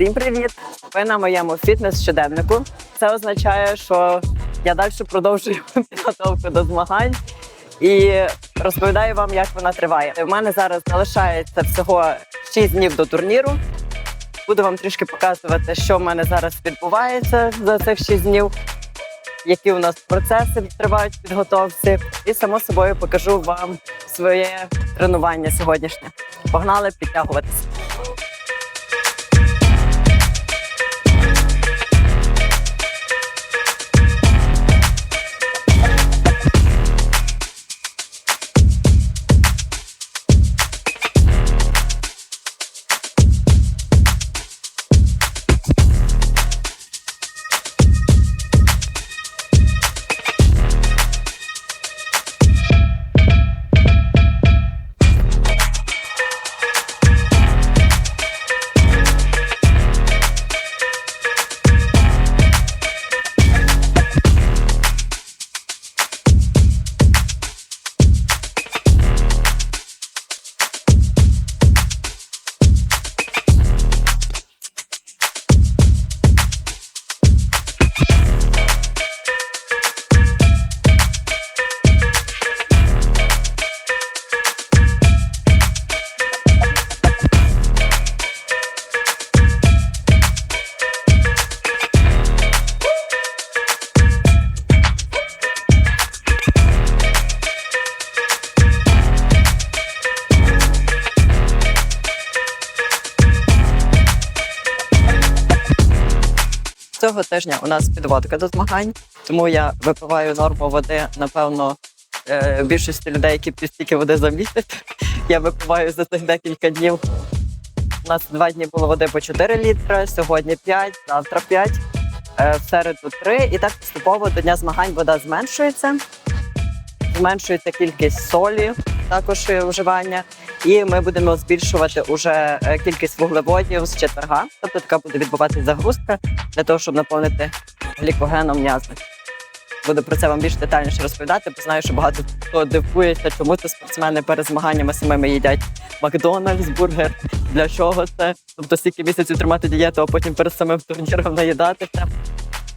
Всім привіт! Ви на моєму фітнес-щоденнику. Це означає, що я далі продовжую підготовку до змагань і розповідаю вам, як вона триває. У мене зараз залишається всього 6 днів до турніру. Буду вам трішки показувати, що в мене зараз відбувається за цих 6 днів, які у нас процеси тривають підготовці, і само собою покажу вам своє тренування сьогоднішнє. Погнали підтягуватися. Тижня у нас підводка до змагань, тому я випиваю норму води, напевно, е, більшості людей, які стільки води за місяць. Я випиваю за цих декілька днів. У нас два дні було води по 4 літри, сьогодні 5, завтра 5, е, в середу 3. І так поступово до дня змагань вода зменшується. Зменшується кількість солі, також вживання, і ми будемо збільшувати уже е, кількість вуглеводів з четверга. Тобто така буде відбуватися загрузка для того, щоб наповнити глікогеном м'язи. Буду про це вам більш детальніше розповідати, бо знаю, що багато хто дивується, чому це спортсмени перед змаганнями самими їдять Макдональдс, бургер. Для чого це? Тобто стільки місяців тримати дієту, а потім перед самим турніром наїдатися.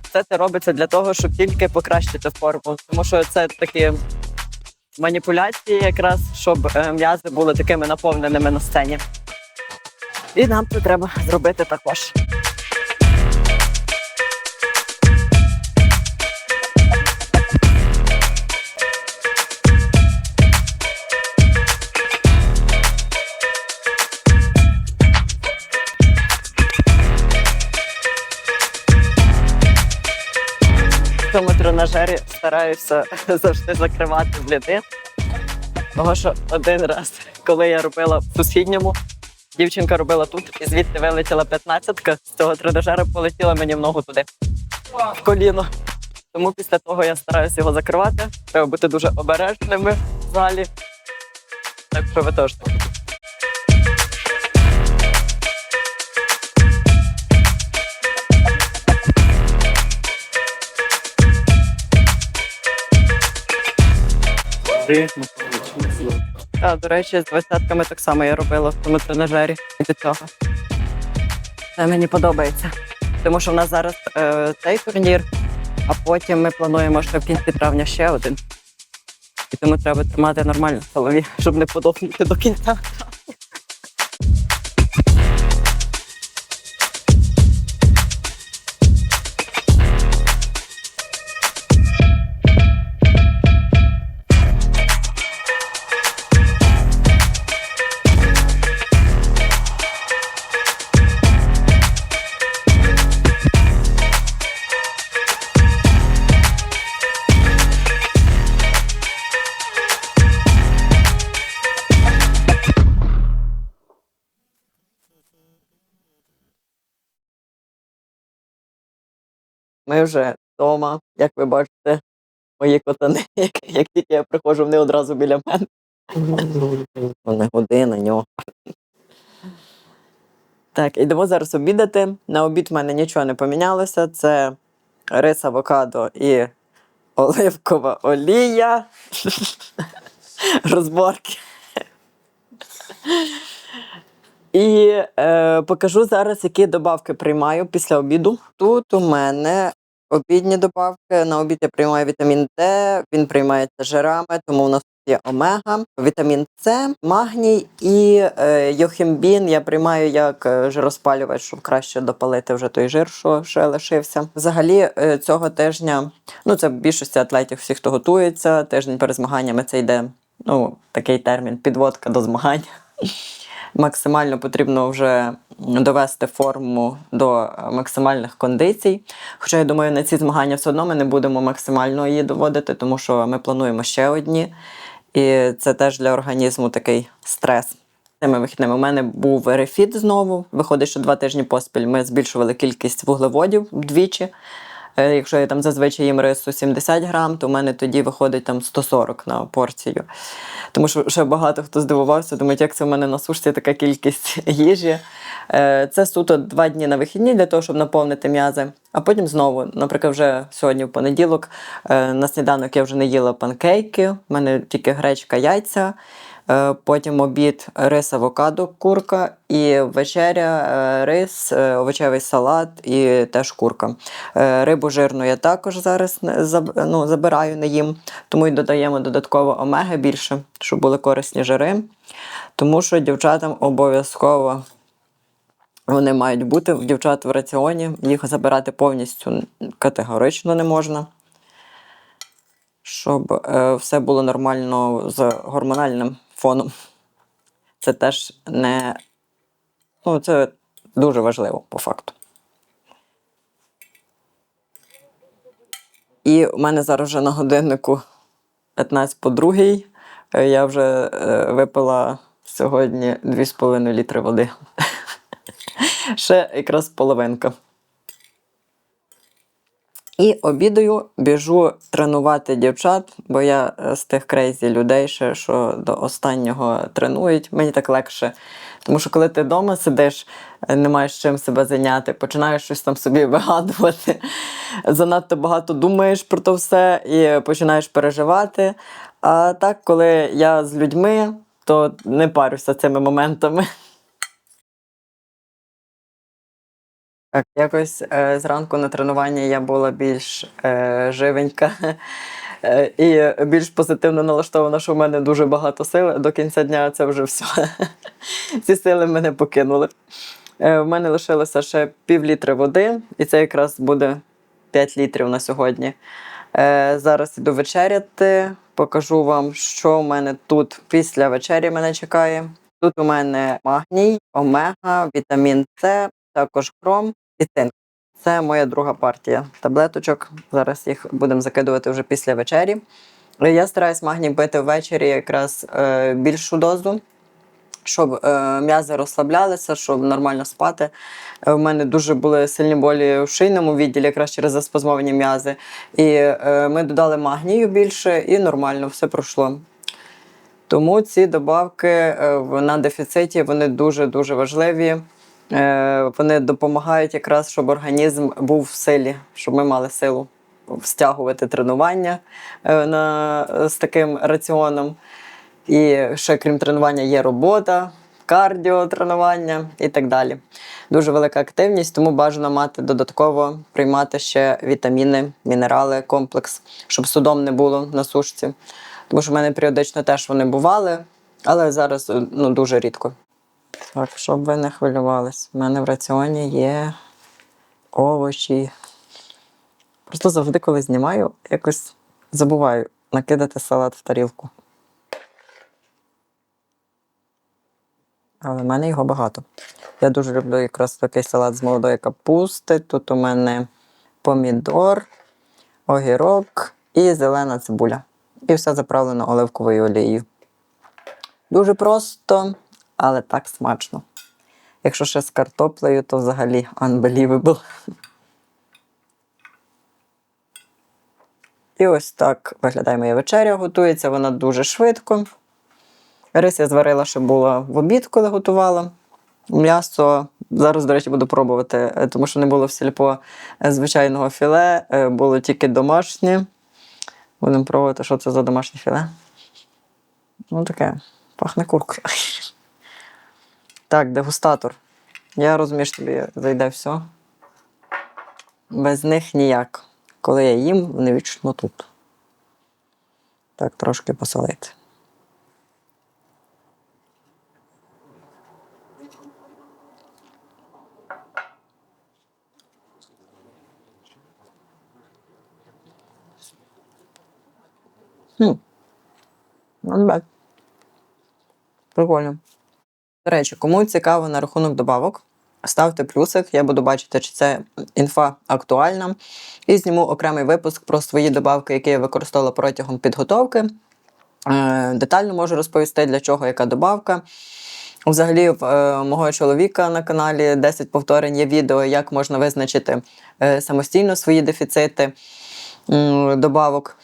Все це робиться для того, щоб тільки покращити форму, тому що це такі маніпуляції, якраз щоб е, м'язи були такими наповненими на сцені. І нам це треба зробити також. Тренажері стараюся завжди закривати бліди. Тому що один раз, коли я робила в сусідньому, дівчинка робила тут, і звідти вилетіла п'ятнадцятка. З цього тренажера полетіла мені в ногу туди, в коліно. Тому після того я стараюся його закривати. Треба бути дуже обережними в залі. Так що ви теж так. До речі, з двадцятками так само я робила в тому тренажері від цього. Це мені подобається. Тому що в нас зараз е, цей турнір, а потім ми плануємо, що в кінці травня ще один. І тому треба тримати нормально в голові, щоб не подохнути до кінця. Ми вже вдома, як ви бачите, мої котани, як, як тільки я приходжу, вони одразу біля мене. Вони година нього. Так, ідемо зараз обідати. На обід в мене нічого не помінялося. Це рис авокадо і оливкова олія. Розборки. І е, покажу зараз, які добавки приймаю після обіду. Тут у мене обідні добавки. На обід я приймаю вітамін Д, він приймається жирами, тому у нас є омега, вітамін С, магній і е, йохімбін я приймаю як е, жироспалювач, щоб краще допалити вже той жир, що ще лишився. Взагалі е, цього тижня, ну це в більшості атлетів, всі, хто готується, тиждень перед змаганнями це йде ну, такий термін підводка до змагань. Максимально потрібно вже довести форму до максимальних кондицій. Хоча я думаю, на ці змагання все одно ми не будемо максимально її доводити, тому що ми плануємо ще одні. І це теж для організму такий стрес. Цими вихідними у мене був рефіт знову. Виходить, що два тижні поспіль ми збільшували кількість вуглеводів вдвічі. Е, Якщо я там зазвичай їм рису 70 грам, то в мене тоді виходить там 140 на порцію. Тому що ще багато хто здивувався, думають, як це в мене на сушці така кількість їжі. Е, Це суто два дні на вихідні для того, щоб наповнити м'язи. А потім знову, наприклад, вже сьогодні в понеділок е, на сніданок я вже не їла панкейки, в мене тільки гречка, яйця. Е, Потім обід рис, авокадо, курка, і вечеря е, рис, е, овочевий салат і теж курка. Рибу жирну я також зараз ну, забираю, не їм, тому й додаємо додатково омеги більше, щоб були корисні жири. Тому що дівчатам обов'язково вони мають бути в дівчат в раціоні, їх забирати повністю категорично не можна щоб все було нормально з гормональним фоном. Це теж не. Ну, це дуже важливо по факту. І у мене зараз вже на годиннику 15 по другій. Е, Я вже е, випила сьогодні 2,5 літри води. Ще якраз половинка. І обідаю, біжу тренувати дівчат, бо я е, з тих крейзі людей, ще, що до останнього тренують. Мені так легше. Тому що коли ти вдома сидиш, е, не маєш чим себе зайняти, починаєш щось там собі вигадувати, занадто багато думаєш про то все і починаєш переживати. А так, коли я з людьми, то не парюся цими моментами. Якось е, зранку на тренуванні я була більш е, живенька е, і більш позитивно налаштована, що в мене дуже багато сил. До кінця дня це вже все. Ці сили мене покинули. В мене лишилося ще пів літри води, і це якраз буде 5 літрів на сьогодні. Зараз іду вечеряти, покажу вам, що в мене тут після вечері мене чекає. Тут у мене магній, омега, вітамін С, також хром і. Це моя друга партія таблеточок. Зараз їх будемо закидувати вже після вечері. Я стараюсь магній пити ввечері якраз е, більшу дозу, щоб е, м'язи розслаблялися, щоб нормально спати. Е, У мене дуже були сильні болі в шийному відділі, якраз через заспазмовані м'язи. І е, ми додали магнію більше, і нормально все пройшло. Тому ці добавки е, на дефіциті вони дуже-дуже важливі. Е, Вони допомагають якраз, щоб організм був в силі, щоб ми мали силу стягувати тренування е, на, з таким раціоном. І ще крім тренування є робота, кардіо тренування і так далі. Дуже велика активність, тому бажано мати додатково приймати ще вітаміни, мінерали, комплекс, щоб судом не було на сушці. Тому що в мене періодично теж вони бували, але зараз е, ну, дуже рідко. Так, щоб ви не хвилювались, в мене в раціоні є овочі. Просто завжди, коли знімаю, якось забуваю накидати салат в тарілку. Але в мене його багато. Я дуже люблю якраз такий салат з молодої капусти. Тут у мене помідор, огірок і зелена цибуля. І все заправлено оливковою олією. Дуже просто, але так смачно. Якщо ще з картоплею, то взагалі unbelievable. І ось так виглядає моя вечеря. Готується вона дуже швидко. Рис я зварила, ще була в обід, коли готувала. М'ясо зараз, до речі, буду пробувати, е, тому що не було в сільпо е, звичайного філе, е, було тільки домашнє. Будемо пробувати, що це за домашнє філе. Ну, таке, пахне куркою. Так, дегустатор. Я розумію, що тобі зайде все. Без них ніяк. Коли я їм, вони вічно тут. Так, трошки посолити. Хм. Not bad. Прикольно. До речі, кому цікаво на рахунок добавок, ставте плюсик, я буду бачити, чи це інфа актуальна. І зніму окремий випуск про свої добавки, які я використовувала протягом підготовки. Е, Детально можу розповісти, для чого яка добавка. Взагалі, в е, мого чоловіка на каналі 10 повторень є відео, як можна визначити е, самостійно свої дефіцити добавок.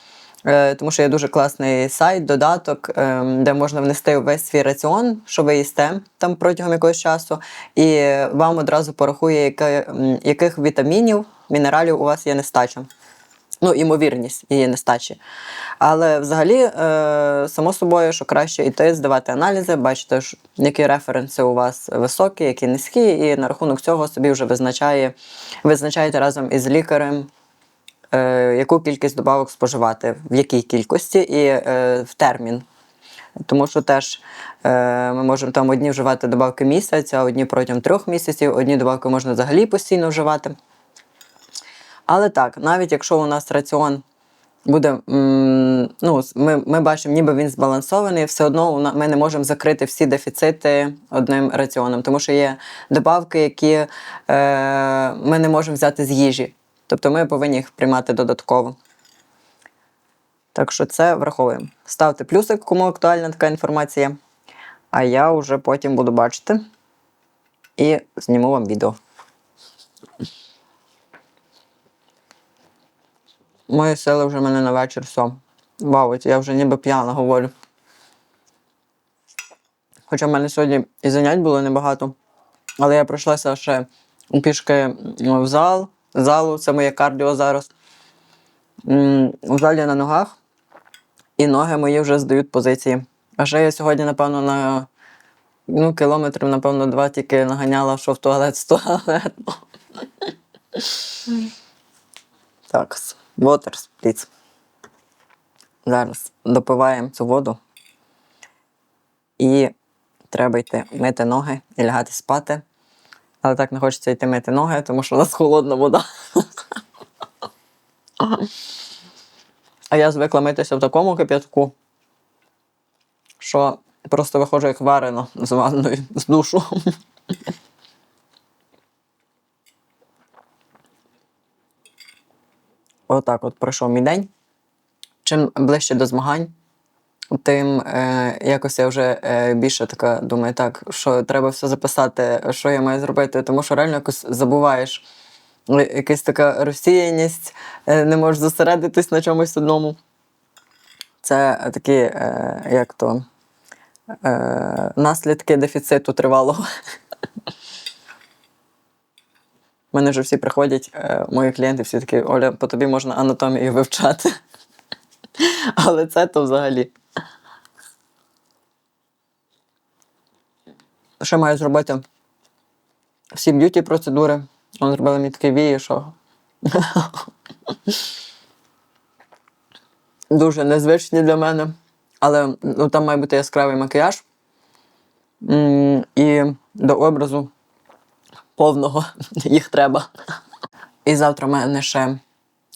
Е, Тому що є дуже класний сайт, додаток, е, де можна внести весь свій раціон, що ви їсте там протягом якогось часу, і вам одразу порахує, яких вітамінів, мінералів у вас є нестача. Ну, імовірність її нестачі. Але взагалі, е, само собою, що краще йти, здавати аналізи, бачити, які референси у вас високі, які низькі, і на рахунок цього собі вже визначає, визначаєте разом із лікарем, е, яку кількість добавок споживати, в якій кількості і е, в термін. Тому що теж е, ми можемо там одні вживати добавки місяць, а одні протягом трьох місяців, одні добавки можна взагалі постійно вживати. Але так, навіть якщо у нас раціон буде, ну, ми, ми бачимо, ніби він збалансований, все одно ми не можемо закрити всі дефіцити одним раціоном, тому що є добавки, які е, ми не можемо взяти з їжі. Тобто ми повинні їх приймати додатково. Так що це враховуємо. Ставте плюсик, кому актуальна така інформація. А я вже потім буду бачити і зніму вам відео. Мої сили вже мене на вечір все. Бавить, я вже ніби п'яна говорю. Хоча в мене сьогодні і занять було небагато, але я пройшлася ще пішки в зал. Залу, це моє кардіо зараз. В залі на ногах, і ноги мої вже здають позиції. А ще я сьогодні, напевно, на ну, кілометрів, напевно, два тільки наганяла, що в туалет з туалету. Так, water spritz. Зараз допиваємо цю воду. І треба йти мити ноги і лягати спати. Але так не хочеться йти мити ноги, тому що у нас холодна вода. А я звикла митися в такому кип'ятку, що просто виходжу як варено з ванною, з душу. Отак от пройшов мій день. Чим ближче до змагань, тим е, якось я вже е, більше така думаю, так, що треба все записати, що я маю зробити, тому що реально якось забуваєш. Ну, Якась така розсіяність, е, не можеш зосередитись на чомусь одному. Це такі, е, як то, е, наслідки дефіциту тривалого. Мене вже всі приходять, е, мої клієнти всі такі, Оля, по тобі можна анатомію вивчати. Але це то взагалі. Ще маю зробити всі б'юті процедури. Вони зробили мені таке вії, що. Дуже незвичні для мене. Але ну, там має бути яскравий макіяж. І до образу повного їх треба. І завтра в мене ще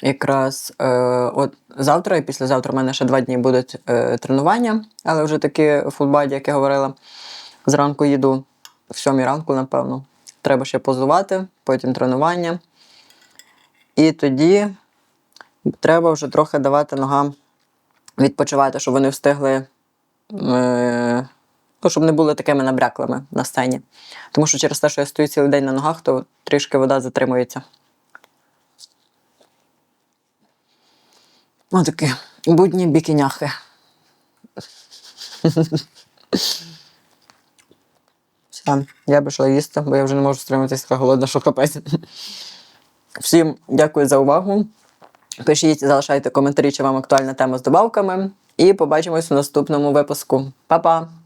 якраз е, от завтра і післязавтра в мене ще два дні будуть е, тренування, але вже такі футбаді, як я говорила. Зранку їду в сьомій ранку, напевно. Треба ще позувати, потім тренування. І тоді треба вже трохи давати ногам відпочивати, щоб вони встигли. Е, ну, щоб не були такими набряклими на сцені. Тому що через те, що я стою цілий день на ногах, то трішки вода затримується. Ось такі будні бікіняхи. Все, я пішла їсти, бо я вже не можу стриматися, така голодна, що капець. Всім дякую за увагу. Пишіть, залишайте коментарі, чи вам актуальна тема з добавками. І побачимось в наступному випуску. Па-па!